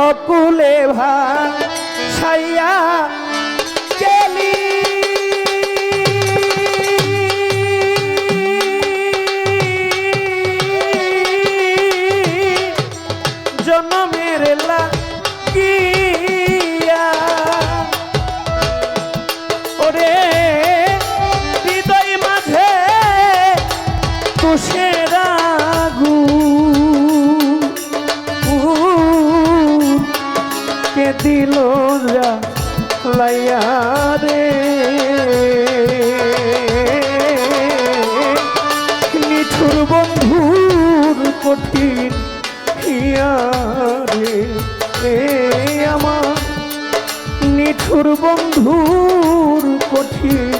অকুলে ভাসাইয়া গেলি নিঠুর বন্ধুর কঠিন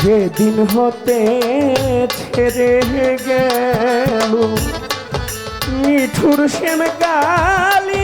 যেদিন হতে ছেড়ে গেল মিঠুর সেন কালিয়া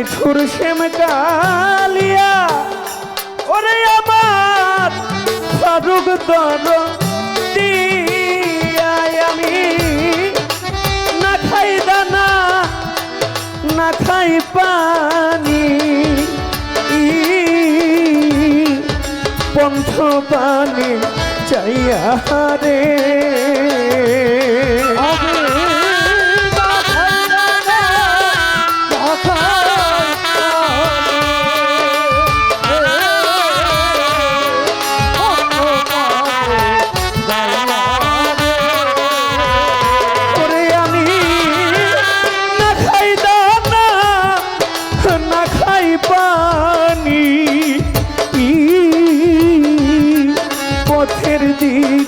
নিঠুর শ্যাম কালিয়া ওরে আমার ফারুক দর আমি না খাই দানা, না খাই পানি। পন্থ পানি চাইয়া রে।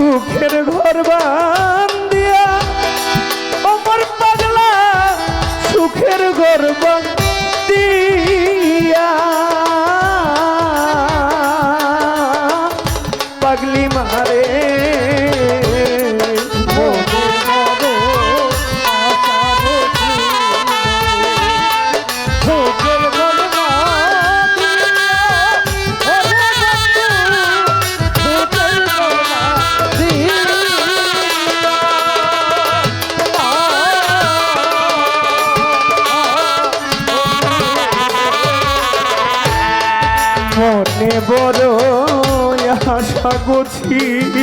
সুখের ঘর বান্দিয়া বড় আশা গছিল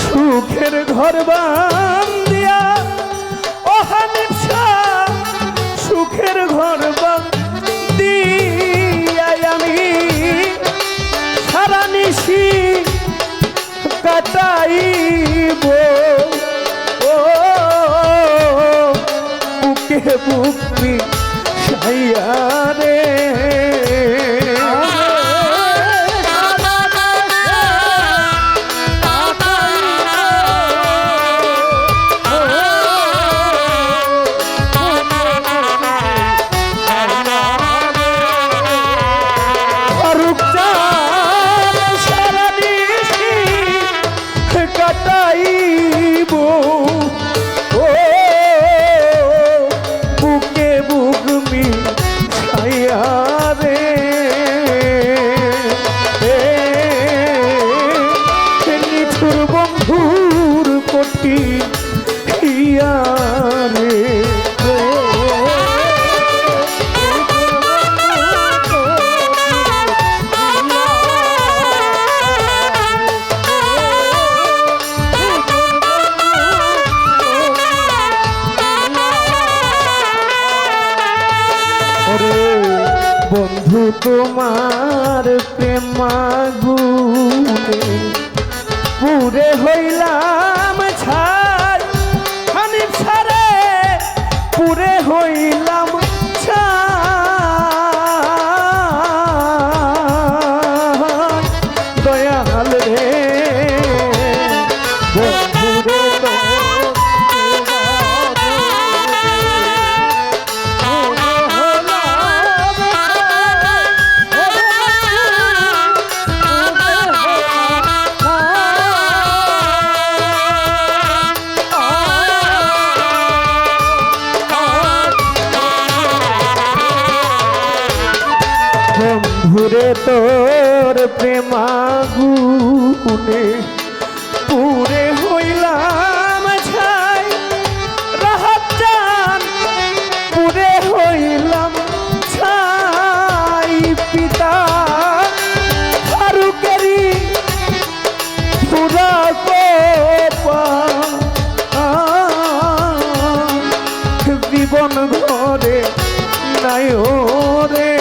সুখের ঘর বান্দিয়া ও সুখের ঘর বান্দিয়া আমি। সারা নিশি কাটাইব। ও, বুকে বুকবি সাইয়া তোমার প্রেমাগুনে পুরে হইলাম ছাই। হানিফ সারে পুরে হইলাম ছাই। দয়াল রে বন্ধু বন্ধুরে তোর প্রেমাগুনে পুরে হইলাম ছাই। রাহাত জান পুরে হইলাম ছাই পিতা। ফারুকেরি পুরা কোপা জীবন ঘরে নাই রে